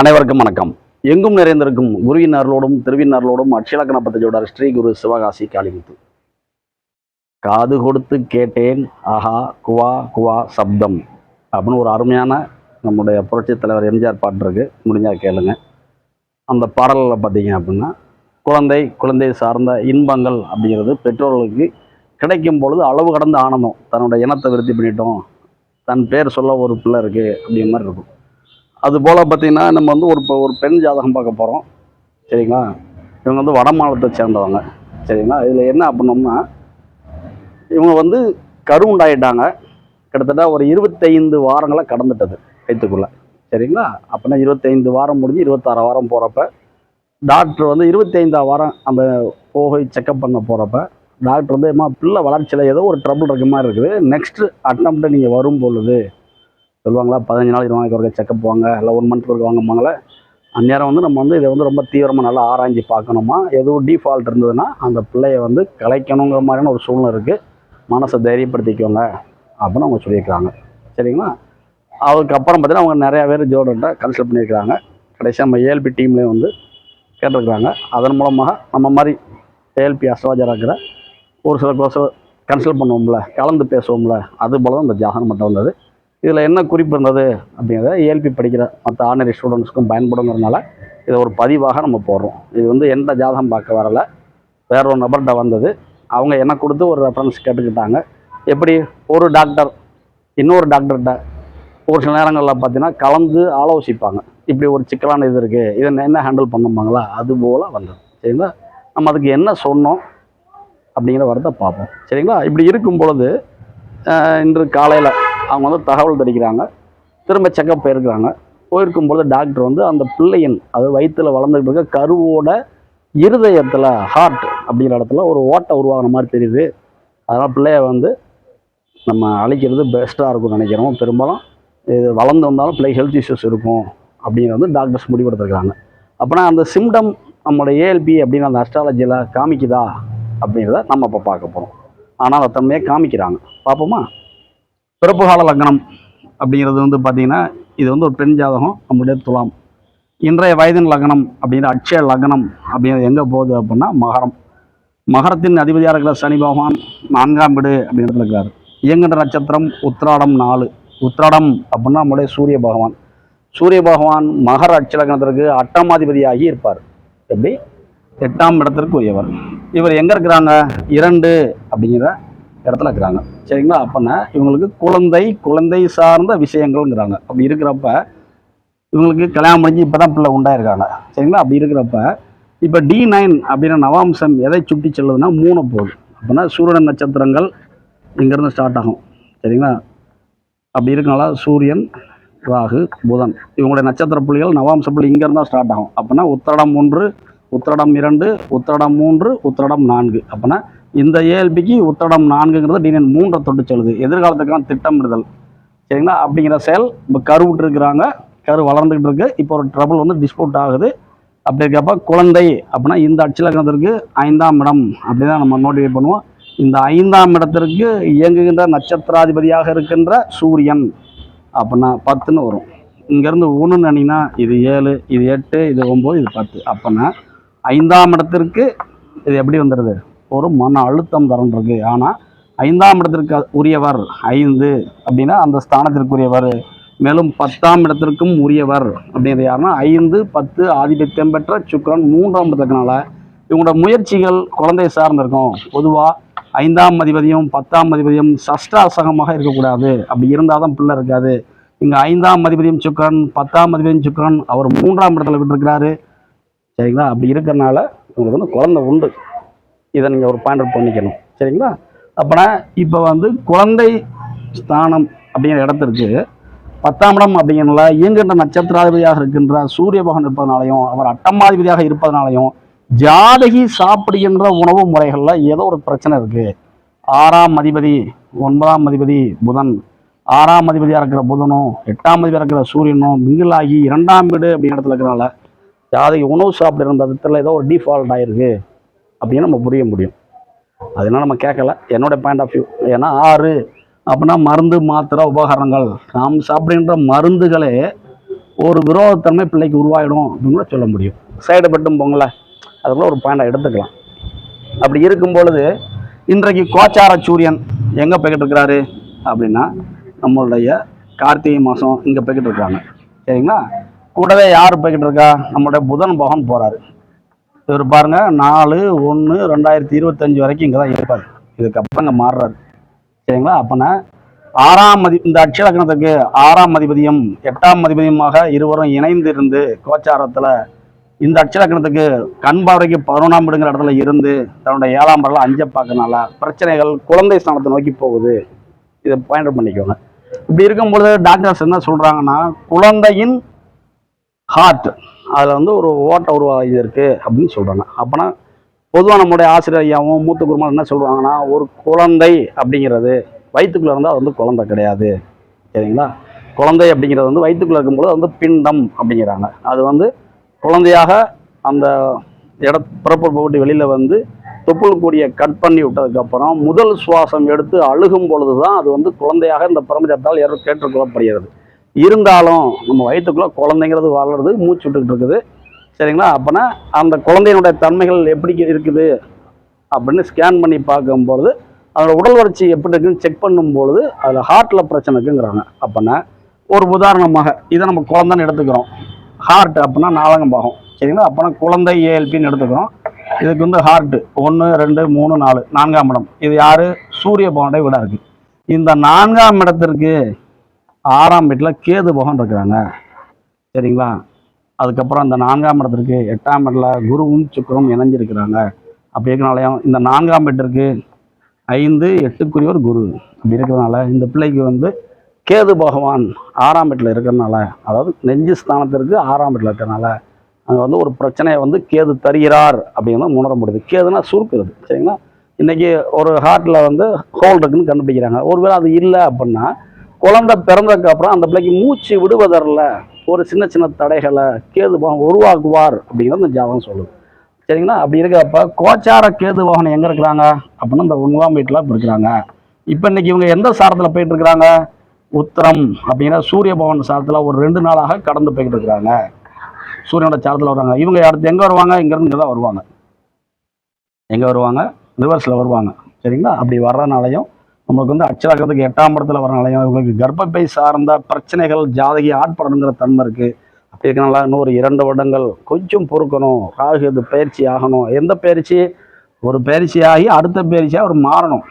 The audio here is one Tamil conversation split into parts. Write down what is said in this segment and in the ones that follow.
அனைவருக்கும் வணக்கம். எங்கும் நிறைந்திருக்கும் குருவின் அருளோடும் திருவின் அருளோடும் அட்சலக்கண பத்தஜோடர் ஸ்ரீ குரு சிவகாசி காளிமுத்து. காது கொடுத்து கேட்டேன் ஆஹா குவா குவா சப்தம். அப்படின்னு ஒரு அருமையான நம்முடைய புரட்சித் தலைவர் எம்ஜிஆர் பாட்டு இருக்கு. முடிஞ்சா கேளுங்க. அந்த பாடலில் பார்த்தீங்க அப்படின்னா குழந்தை குழந்தை சார்ந்த இன்பங்கள் அப்படிங்கிறது பெற்றோர்களுக்கு கிடைக்கும் பொழுது அளவு கடந்த ஆனந்தம். தன்னோட இனத்தை விருத்தி பண்ணிட்டோம். தன் பேர் சொல்ல ஒரு பிள்ளை இருக்குது அப்படிங்கிற மாதிரி இருக்கும். அது போல் பார்த்திங்கன்னா நம்ம வந்து ஒரு இப்போ ஒரு பெண் ஜாதகம் பார்க்க போகிறோம் சரிங்களா? இவங்க வந்து வட மாநிலத்தை சேர்ந்தவங்க. சரிங்களா? இதில் என்ன அப்படின்னோம்னா இவங்க வந்து கருவுண்டாயிட்டாங்க கிட்டத்தட்ட ஒரு இருபத்தைந்து வாரங்களை கடந்துட்டது வயிற்றுக்குள்ளே. சரிங்களா? அப்படின்னா இருபத்தைந்து வாரம் முடிஞ்சு இருபத்தாறு வாரம் போகிறப்ப டாக்டர் வந்து இருபத்தைந்தாம் வாரம் அந்த போகை செக்கப் பண்ண போகிறப்ப டாக்டர் வந்து ஏமா பிள்ளை வளர்ச்சியில் ஏதோ ஒரு ட்ரபுள் இருக்க மாதிரி இருக்குது. நெக்ஸ்ட்டு அட்டம்ப்ட்டு நீங்கள் வரும் பொழுது சொல்லுவாங்களா பதினஞ்சு நாள் இருபது நாளைக்கு ஒருக்க செக்கப் வாங்க இல்லை ஒன் மந்த்துக்கு ஒருக்க வாங்கம்பாங்களே அந்நேரம் வந்து நம்ம வந்து இதை வந்து ரொம்ப தீவிரமாக நல்லா ஆராய்ஞ்சு பார்க்கணுமா? எதுவும் டிஃபால்ட் இருந்ததுன்னா அந்த பிள்ளைய வந்து கலைக்கணுங்கிற மாதிரியான ஒரு சூழ்நிலை இருக்குது மனசை தைரியப்படுத்திக்கோங்க அப்படின்னு அவங்க சொல்லியிருக்காங்க சரிங்களா? அதுக்கப்புறம் பார்த்தீங்கன்னா அவங்க நிறையா பேர் ஜோடர்கிட்ட கன்சல்ட் பண்ணியிருக்கிறாங்க. கடைசியாக நம்ம ஏஎல்பி டீம்லேயும் வந்து கேட்டிருக்கிறாங்க. அதன் மூலமாக நம்ம மாதிரி ஏஎல்பி அஸ்ட்ராஜராக இருக்கிற ஒரு சில கோர்ஸ் கன்சல்ட் பண்ணுவோம்ல கலந்து பேசுவோம்ல அது போல தான் இந்த ஜாதகம் மட்டும் வந்தது. இதில் என்ன குறிப்பு இருந்தது அப்படிங்கிறத ஏல்பி படிக்கிற மற்ற ஆர்டினரி ஸ்டூடெண்ட்ஸ்க்கும் பயன்படுங்கிறதுனால இதை ஒரு பதிவாக நம்ம போடுறோம். இது வந்து எந்த ஜாதகம் பார்க்க வரல. வேற ஒரு நபர்கிட்ட வந்தது. அவங்க என்ன கொடுத்து ஒரு ரெஃபரன்ஸ் கேட்டுக்கிட்டாங்க. எப்படி? ஒரு டாக்டர் இன்னொரு டாக்டர்கிட்ட ஒரு சில நேரங்களில் பார்த்தீங்கன்னா கலந்து ஆலோசிப்பாங்க. இப்படி ஒரு சிக்கலான இது இருக்குது இதை என்ன ஹேண்டில் பண்ணும்பாங்களா? அது போல் வந்தது. சரிங்களா? நம்ம அதுக்கு என்ன சொன்னோம் அப்படிங்கிற வரத்தை பார்ப்போம். சரிங்களா? இப்படி இருக்கும் பொழுது இன்று காலையில் அவங்க வந்து தகவல் தெரிவிக்கிறாங்க. திரும்ப செக்கப் போயிருக்கிறாங்க. போயிருக்கும் பொழுது டாக்டர் வந்து அந்த பிள்ளையின் அது வயிற்றில் வளர்ந்துக்கிட்டு இருக்க கருவோட இருதயத்தில் ஹார்ட் அப்படிங்கிற இடத்துல ஒரு ஓட்டை உருவாகிற மாதிரி தெரியுது. அதனால் பிள்ளைய வந்து நம்ம அழிக்கிறது பெஸ்ட்டாக இருக்கும்னு நினைக்கிறோம். பெரும்பாலும் இது வளர்ந்து வந்தாலும் பிள்ளை ஹெல்த் இஷ்யூஸ் இருக்கும் அப்படிங்கிறது வந்து டாக்டர்ஸ் முடிவெடுத்துருக்காங்க அப்போனா அந்த சிம்டம் நம்மளோட ஏஎல்பி அப்படின்னு அந்த அஸ்ட்ராலஜியில் காமிக்குதா அப்படிங்கிறத நம்ம இப்போ பார்க்க போகிறோம் ஆனால் அந்த தன்மையை காமிக்கிறாங்க. பார்ப்போமா? பிறப்பு கால லக்னம் அப்படிங்கிறது வந்து பார்த்திங்கன்னா இது வந்து ஒரு பெண் ஜாதகம் நம்மளுடைய துலாம். இன்றைய வயதின் லக்னம் அப்படிங்கிற அட்சய லக்னம் அப்படிங்கிறது எங்கே போகுது அப்படின்னா மகரம். மகரத்தின் அதிபதியாக இருக்கிற சனி பகவான் நான்காம் வீடு அப்படின்னு இடத்துல இருக்கிறார் இயங்குகின்ற நட்சத்திரம் உத்ராடம் நாலு. உத்ராடம் அப்படின்னா நம்முடைய சூரிய பகவான். சூரிய பகவான் மகர அட்சலக்கணத்திற்கு அட்டமாதிபதியாகி இருப்பார். எப்படி? எட்டாம் இடத்திற்கு உரியவர். இவர் எங்கே இருக்கிறாங்க? இரண்டு அப்படிங்கிற இடத்துல இருக்கிறாங்க. சரிங்களா? அப்போனா இவங்களுக்கு குழந்தை குழந்தை சார்ந்த விஷயங்கள்ங்கிறாங்க. அப்படி இருக்கிறப்ப இவங்களுக்கு கல்யாணம் முடிஞ்சு இப்போ தான் பிள்ளை உண்டாயிருக்காங்க. சரிங்களா? அப்படி இருக்கிறப்ப இப்போ டி நைன் அப்படின்ற நவாம்சம் எதை சுட்டி செல்லுதுன்னா மூணு போகுது அப்படின்னா சூரியன் நட்சத்திரங்கள் இங்கேருந்து ஸ்டார்ட் ஆகும். சரிங்களா? அப்படி இருக்கனால சூரியன் ராகு புதன் இவங்களுடைய நட்சத்திர புள்ளிகள் நவாம்ச புள்ளி இங்கேருந்து தான் ஸ்டார்ட் ஆகும். அப்படின்னா உத்தரம் ஒன்று உத்திரடம் இரண்டு உத்திரடம் மூன்று உத்திரடம் நான்கு. அப்படின்னா இந்த ஏஎல்பிக்கு உத்திரடம் நான்குங்கிறது டிஎன் மூன்றை தொட்டு செல்லுது. எதிர்காலத்துக்கான திட்டமிடுதல். சரிங்களா? அப்படிங்கிற செயல் இப்போ கரு விட்டுருக்குறாங்க. கரு வளர்ந்துக்கிட்டு இருக்கு. இப்போ ஒரு ட்ரபிள் வந்து டிஸ்பியூட் ஆகுது. அப்படி இருக்கப்ப குழந்தை அப்படின்னா இந்த அச்சிலக்கணத்திற்கு ஐந்தாம் இடம். அப்படி தான் நம்ம நோட்டிஃபை பண்ணுவோம். இந்த ஐந்தாம் இடத்திற்கு இயங்குகின்ற நட்சத்திராதிபதியாக இருக்கின்ற சூரியன் அப்படின்னா பத்துன்னு வரும். இங்கேருந்து ஒன்றுன்னு நினீங்கன்னா இது ஏழு இது எட்டு இது ஒம்பது இது பத்து. அப்போனா ஐந்தாம் இடத்திற்கு இது எப்படி வந்துடுது ஒரு மன அழுத்தம் தரன்றது. ஆனால் ஐந்தாம் இடத்திற்கு உரியவர் ஐந்து அப்படின்னா அந்த ஸ்தானத்திற்குரியவர். மேலும் பத்தாம் இடத்திற்கும் உரியவர் அப்படிங்கிறது யாருன்னா ஐந்து பத்து ஆதிபத்தியம் பெற்ற சுக்கரன் மூன்றாம் இடத்துக்குனால இவங்களோட முயற்சிகள் குழந்தை சார்ந்திருக்கும். பொதுவாக ஐந்தாம் அதிபதியும் பத்தாம் அதிபதியும் சஷ்டாசகமாக இருக்கக்கூடாது. அப்படி இருந்தால் தான் பிள்ளை இருக்காது. இங்கே ஐந்தாம் அதிபதியும் சுக்கரன் பத்தாம் அதிபதியும் சுக்கரன் அவர் மூன்றாம் இடத்துல விட்டுருக்கிறாரு. சரிங்களா? அப்படி இருக்கிறனால உங்களுக்கு வந்து குழந்தை உண்டு. இதை நீங்கள் ஒரு பாயிண்ட் அவுட் பண்ணிக்கணும். சரிங்களா? அப்போனா இப்போ வந்து குழந்தை ஸ்தானம் அப்படிங்கிற இடத்திற்கு பத்தாம் இடம் அப்படிங்கிறனால இயங்குகின்ற நட்சத்திராதிபதியாக இருக்கின்ற சூரிய பகவான் இருப்பதனாலையும் அவர் அட்டமாதிபதியாக இருப்பதனாலையும் ஜாதகி சாப்பிடுகின்ற உணவு முறைகளில் ஏதோ ஒரு பிரச்சனை இருக்குது ஆறாம் அதிபதி ஒன்பதாம் அதிபதி புதன். ஆறாம் அதிபதியாக இருக்கிற புதனும் எட்டாம் அதிபதியாக இருக்கிற சூரியனும் மிங்கிலாகி இரண்டாம் வீடு அப்படிங்கிற இடத்துல இருக்கிறனால ஜாதகி உணவு சாப்பிடுற விதத்தில் ஏதோ ஒரு டிஃபால்ட் ஆயிருக்கு அப்படின்னு நம்ம புரிய முடியும். அதனால் நம்ம கேட்கல. என்னோட பாயிண்ட் ஆஃப் வியூ ஏன்னா ஆறு அப்படின்னா மருந்து மாத்திரை உபகரணங்கள் நாம் சாப்பிடுகின்ற மருந்துகளே ஒரு விரோதத்தன்மை பிள்ளைக்கு உருவாயிடும் அப்படின்னு கூட சொல்ல முடியும். சைடு பட்டும் போங்கள அதுக்குள்ள ஒரு பாயிண்டாக எடுத்துக்கலாம். அப்படி இருக்கும் பொழுது இன்றைக்கு கோச்சார சூரியன் எங்கே போய்கிட்டு இருக்கிறாரு அப்படின்னா நம்மளுடைய கார்த்திகை மாதம் இங்கே போய்கிட்டு இருக்காங்க. சரிங்களா? கூடவே யார் போய்கிட்டு இருக்கா? நம்மளுடைய புதன் பகவான் போகிறாரு இவர் பாருங்க நாலு ஒன்று ரெண்டாயிரத்தி இருபத்தஞ்சு வரைக்கும் இங்கே தான் இருப்பார் இதுக்கப்புறம் இங்கே மாறுறாரு. சரிங்களா? அப்போனா ஆறாம் மதி இந்த அட்சலக்கணத்துக்கு ஆறாம் அதிபதியும் எட்டாம் அதிபதியுமாக இருவரும் இணைந்து இருந்து கோச்சாரத்தில் இந்த அட்சலக்கணத்துக்கு கண் பார்வைக்கு பதினொன்றாம் வீடுங்கிற இடத்துல இருந்து தன்னுடைய ஏழாம் பரல அஞ்சை பார்க்கறனால பிரச்சனைகள் குழந்தை ஸ்தானத்தை நோக்கி போகுது. இதை பாயிண்ட் பண்ணிக்கோங்க. இப்படி இருக்கும் பொழுது டாக்டர்ஸ் என்ன சொல்கிறாங்கன்னா குழந்தையின் ஹார்ட் அதில் வந்து ஒரு ஓட்டை உருவாகி இருக்குது அப்படின்னு சொல்கிறாங்க அப்போனா பொதுவாக நம்முடைய ஆசிரியர் ஐயாவும் மூத்த குருமார் என்ன சொல்லுவாங்கன்னா ஒரு குழந்தை அப்படிங்கிறது வயிற்றுக்குள்ளே இருந்தால் அது வந்து குழந்தை கிடையாது. சரிங்களா? குழந்தை அப்படிங்கிறது வந்து வயிற்றுக்குள்ளே இருக்கும்போது அது வந்து பிண்டம் அப்படிங்கிறாங்க. அது வந்து குழந்தையாக அந்த இட பிறப்பு போட்டு வெளியில் வந்து தொப்புள் கூடிய கட் பண்ணி விட்டதுக்கப்புறம் முதல் சுவாசம் எடுத்து அழுகும் பொழுது தான் அது வந்து குழந்தையாக இந்த பிரபஞ்சத்தால் ஏற்று கேட்டுக்கொள்ளப்படுகிறது. இருந்தாலும் நம்ம வயிற்றுக்குள்ளே குழந்தைங்கிறது வளருது மூச்சு விட்டுக்கிட்டு இருக்குது. சரிங்களா? அப்போனா அந்த குழந்தையினுடைய தன்மைகள் எப்படி இருக்குது அப்படின்னு ஸ்கேன் பண்ணி பார்க்கும்பொழுது அதோட உடல் வளர்ச்சி எப்படி இருக்குன்னு செக் பண்ணும்பொழுது அதில் ஹார்ட்டில் பிரச்சனை இருக்குங்கிறாங்க. அப்போனா ஒரு உதாரணமாக இதை நம்ம குழந்தைன்னு எடுத்துக்கிறோம். ஹார்ட் அப்படின்னா நாலகம் பாகம். சரிங்களா? அப்போனா குழந்தை ஏஎல்பின்னு எடுத்துக்கிறோம். இதுக்கு வந்து ஹார்ட்டு ஒன்று ரெண்டு மூணு நாலு நான்காம் இடம். இது யார்? சூரிய பவனுடைய வீடாக இருக்குது இந்த நான்காம் இடத்திற்கு ஆறாம் வீட்டில் கேது பகவான் இருக்கிறாங்க. சரிங்களா? அதுக்கப்புறம் அந்த நான்காம் இடத்திற்கு எட்டாம் இடத்துல குருவும் சுக்கரும் இணைஞ்சிருக்கிறாங்க. அப்படி இருக்கிறனாலையும் இந்த நான்காம் வீட்டிற்கு ஐந்து எட்டுக்குரியவர் குரு. அப்படி இருக்கிறதுனால இந்த பிள்ளைக்கு வந்து கேது பகவான் ஆறாம் வீட்டில் இருக்கிறனால அதாவது நெஞ்சு ஸ்தானத்திற்கு ஆறாம் வீட்டில் இருக்கிறனால அங்கே வந்து ஒரு பிரச்சனையை வந்து கேது தருகிறார் அப்படின்னு உணர முடியுது. கேதுனா சுருக்குறது சரிங்களா? இன்றைக்கி ஒரு ஹார்ட்டில் வந்து ஹோல் இருக்குன்னு கண்டுபிடிக்கிறாங்க. ஒருவேளை அது இல்லை அப்படின்னா குழந்தை பிறந்ததுக்கு அப்புறம் அந்த பிள்ளைக்கு மூச்சு விடுவதறில் ஒரு சின்ன சின்ன தடைகளை கேது பகவான் உருவாக்குவார் அப்படிங்கிறது இந்த ஜாதகம் சொல்லுது. சரிங்களா? அப்படி இருக்கிறப்ப கோச்சார கேது வாகனம் எங்கே இருக்கிறாங்க? அப்படின்னா இந்த ஒன்றாம் வீட்டில் இப்போ இருக்கிறாங்க இப்போ இன்னைக்கு இவங்க எந்த சாரத்தில் போயிட்டு இருக்கிறாங்க? உத்தரம் அப்படிங்கிற சூரிய பவன் சாரத்தில் ஒரு ரெண்டு நாளாக கடந்து போய்கிட்டு இருக்கிறாங்க. சூரியனோட சாரத்தில் வருவாங்க இவங்க அடுத்து எங்கே வருவாங்க? இங்கேருந்து இங்கே தான் வருவாங்க. எங்கே வருவாங்க? ரிவர்ஸில் வருவாங்க. சரிங்களா? அப்படி வர்றதுனாலையும் நம்மளுக்கு வந்து அச்சராக்கிறதுக்கு எட்டாம் இடத்துல வரனாலையும் இவங்களுக்கு கர்ப்பப்பை சார்ந்த பிரச்சனைகள் ஜாதகி ஆட்படணுங்கிற தன்மை இருக்குது அப்படி இருக்கனால இன்னொரு இரண்டு வருடங்கள் கொஞ்சம் பொறுக்கணும். ராகு இது பயிற்சி ஆகணும். எந்த பயிற்சி? ஒரு பயிற்சி ஆகி அடுத்த பயிற்சியாக அவர் மாறணும்.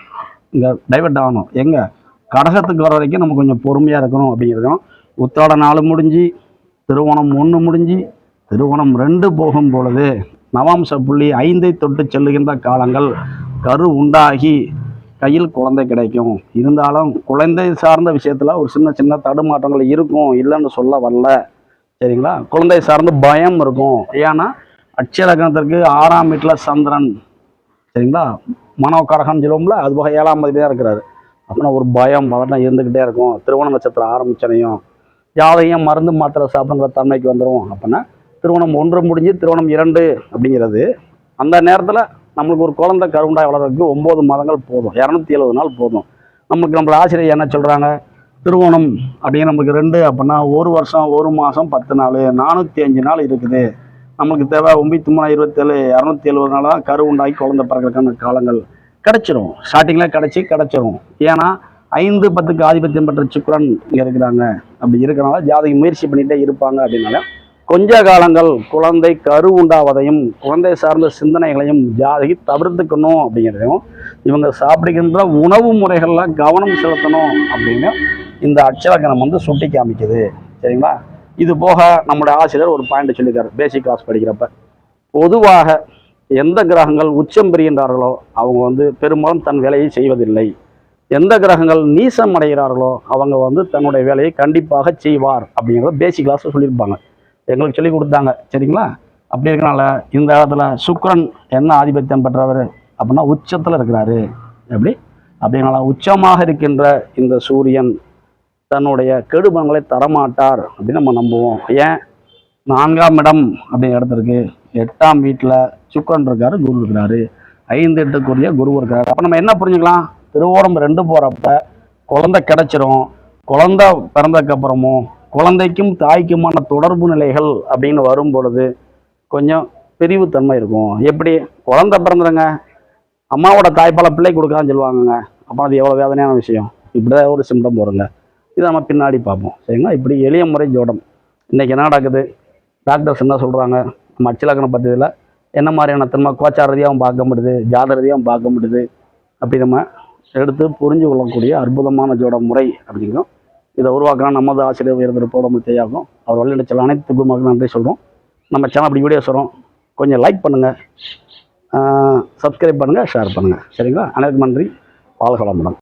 இங்கே டைவெர்ட் ஆகணும். எங்கே? கடகத்துக்கு வர வரைக்கும் நம்ம கொஞ்சம் பொறுமையாக இருக்கணும் அப்படிங்கிறதும் உத்தாட நாள் முடிஞ்சு திருவோணம் ஒன்று முடிஞ்சு திருவோணம் ரெண்டு போகும் பொழுது நவாம்ச புள்ளி ஐந்தை தொட்டு செல்லுகின்ற காலங்கள் கரு உண்டாகி கையில் குழந்தை கிடைக்கும். இருந்தாலும் குழந்தை சார்ந்த விஷயத்தில் ஒரு சின்ன சின்ன தடுமாற்றங்கள் இருக்கும். இல்லைன்னு சொல்ல வரல. சரிங்களா? குழந்தை சார்ந்த பயம் இருக்கும். ஏன்னா அட்சலக்கணத்திற்கு ஆறாம் வீட்டில் சந்திரன். சரிங்களா? மனோகரகம்னு சொல்லுவோம்ல அது போக ஏழாம் தான் இருக்கிறாரு. அப்படின்னா ஒரு பயம் பதட்டம் இருந்துக்கிட்டே இருக்கும். திருவோண நட்சத்திரம் ஆரம்பிச்சனையும் ஜாதகம் மருந்து மாத்திரை சாப்பிடுங்கிற தன்மைக்கு வந்துடும் அப்படின்னா திருவணம் ஒன்று முடிஞ்சு திருவணம் இரண்டு அப்படிங்கிறது. அந்த நேரத்தில் நம்மளுக்கு ஒரு குழந்தை கருவுண்டாய் வளர்றதுக்கு ஒம்பது மாதங்கள் போதும். இரநூத்தி எழுபது நாள் போதும். நமக்கு நம்மளை ஆசிரியர் என்ன சொல்கிறாங்க திருவோணம் அப்படின்னு நமக்கு ரெண்டு அப்படின்னா ஒரு வருஷம் ஒரு மாதம் பத்து நாள் நானூற்றி அஞ்சு நாள் இருக்குது. நமக்கு தேவை ஒம்பத்தி மூணு இருபத்தேழு இரநூத்தி எழுபது நாள் தான் கரு உண்டாகி குழந்தை பிறக்கிறதுக்கான காலங்கள் கிடச்சிரும். ஸ்டார்டிங்கில் கிடச்சி கிடச்சிரும். ஏன்னா ஐந்து பத்துக்கு ஆதிபத்தியம் பெற்ற சுக்கரன் இங்கே இருக்கிறாங்க. அப்படி இருக்கிறனால ஜாதகம் முயற்சி பண்ணிகிட்டே இருப்பாங்க அப்படின்னால கொஞ்ச காலங்கள் குழந்தை கரு உண்டாவதையும் குழந்தை சார்ந்த சிந்தனைகளையும் ஜாதகி தவிர்த்துக்கணும் அப்படிங்கிறதையும் இவங்க சாப்பிடுகின்ற உணவு முறைகளில் கவனம் செலுத்தணும் அப்படின்னு இந்த அட்சரகணம் வந்து சுட்டி காமிக்குது. சரிங்களா? இது போக நம்முடைய ஆசிரியர் ஒரு பாயிண்ட் சொல்லியிருக்காரு பேசிக் கிளாஸ் படிக்கிறப்ப. பொதுவாக எந்த கிரகங்கள் உச்சம் பெறுகின்றார்களோ அவங்க வந்து பெரும்பாலும் தன் வேலையை செய்வதில்லை. எந்த கிரகங்கள் நீசம் அடைகிறார்களோ அவங்க வந்து தன்னுடைய வேலையை கண்டிப்பாக செய்வார் அப்படிங்கிறத பேசிக் கிளாஸ் சொல்லியிருப்பாங்க. எங்களுக்கு சொல்லி கொடுத்தாங்க. சரிங்களா? அப்படி இருக்கனால இந்த இடத்துல சுக்கரன் என்ன ஆதிபத்தியம் பெற்றவர் அப்படின்னா உச்சத்தில் இருக்கிறாரு. எப்படி? அப்படிங்கனால உச்சமாக இருக்கின்ற இந்த சூரியன் தன்னுடைய கெடுபங்களை தரமாட்டார் அப்படின்னு நம்ம நம்புவோம். ஏன்? நான்காம் இடம் அப்படிங்கிற இடத்துக்கு எட்டாம் வீட்டில் சுக்கரன் இருக்காரு குரு இருக்கிறாரு. ஐந்து எட்டுக்குரிய குரு இருக்கிறாரு. அப்போ நம்ம என்ன புரிஞ்சுக்கலாம்? திருவோரம் ரெண்டு போகிறப்ப குழந்தை கிடச்சிரும். குழந்தை பிறந்ததுக்கு அப்புறமும் குழந்தைக்கும் தாய்க்குமான தொடர்பு நிலைகள் அப்படின்னு வரும் பொழுது கொஞ்சம் பிரிவுத்தன்மை இருக்கும். எப்படி? குழந்தை பிறந்துருங்க. அம்மாவோட தாய்ப்பாலை பிள்ளை கொடுக்கான்னு சொல்லுவாங்கங்க. அப்போ அது எவ்வளோ வேதனையான விஷயம். இப்படிதான் ஒரு சிம்டம் வருங்க. இதை நம்ம பின்னாடி பார்ப்போம். சரிங்களா? இப்படி எளிய முறை ஜோடம். இன்றைக்கி என்ன நடக்குது? டாக்டர்ஸ் என்ன சொல்கிறாங்க நம்ம அச்சிலக்கணம் பற்றியதில் என்ன மாதிரியான திரும்ப கோச்சார ரீதியாகவும் பார்க்க முடியுது. ஜாத ரீதியாகவும் பார்க்க முடியுது. அப்படி நம்ம எடுத்து புரிஞ்சு கொள்ளக்கூடிய அற்புதமான ஜோட முறை அப்படிங்கிறோம். இதை உருவாக்கினா நமது ஆசிரியர் உயர்ந்திரு போடமல் தேயாகும் அவர் வழிநடச்சல் அனைத்து குடும்பங்களுக்கும் நன்றி சொல்கிறோம் நம்ம சேனல் அப்படி வீடியோ சொல்கிறோம் கொஞ்சம் லைக் பண்ணுங்கள் சப்ஸ்கிரைப் பண்ணுங்கள் ஷேர் பண்ணுங்கள் சரிங்களா? அனைவருக்கும் நன்றி. வாழ்க வளமுடன்.